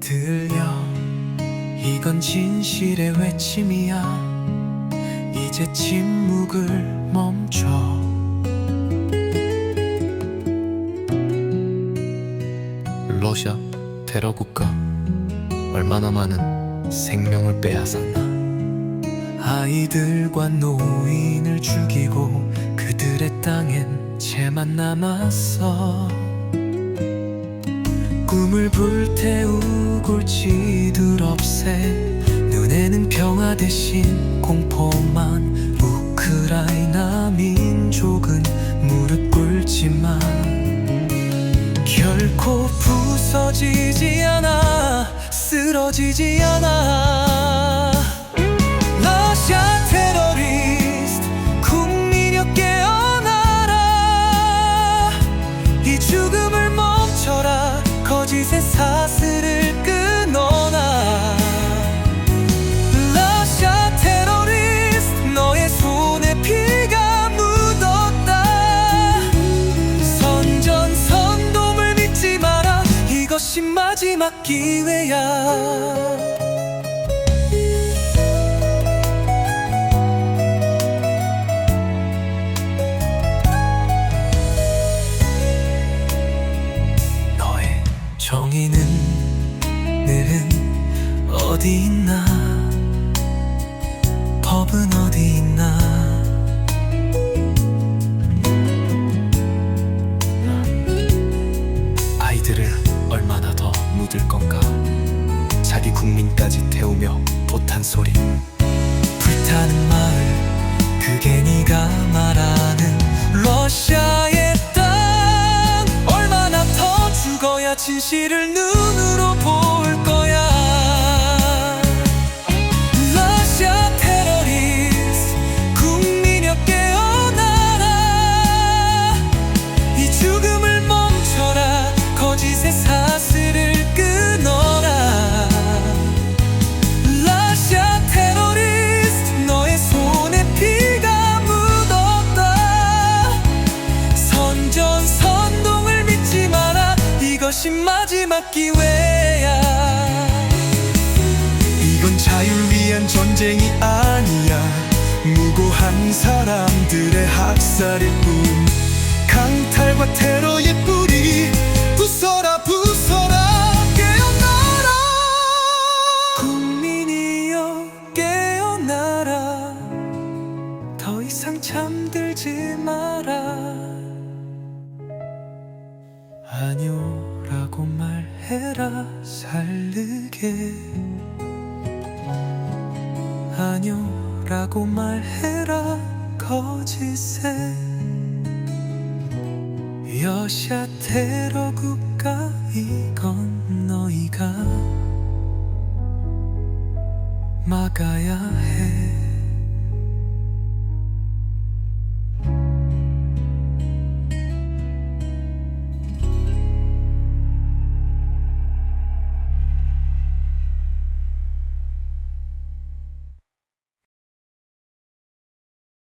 들려. 이건 진실의 외침이야. 이제 침묵을 멈춰. 러시아 테러 국가 얼마나 많은 생명을 빼앗았나. 아이들과 노인을 죽이고 그들의 땅엔 채만 남았어. 꿈을 불태우 골치들 없애 눈에는 평화 대신 공포만 우크라이나 민족은 무릎 꿇지만 결코 부서지지 않아 쓰러지지 않아. 러시아 테러리스트 국민여 깨어나라. 이 죽음을 멈춰라. 거짓의 사슬 마지막 기회야. 너의 정의는 늘은 어디 있나? 법은 어디 있나? 아이들을 국민까지 태우며 보탄 소리. 불타는 마을 그게 네가 말하는 러시아의 땅. 얼마나 더 죽어야 진실을 눈으로 것이 마지막 기회야. 이건 자유를 위한 전쟁이 아니야. 무고한 사람들의 학살일 뿐. 강탈과 테러의 뿌리. 부숴라 부숴라. 깨어나라. 국민이여 깨어나라. 더 이상 잠들지 마라. 아니오 라고 말해라 살르게. 아니오라고 말해라 거짓에. 여샤 테러 국가 이건 너희가 막아야 해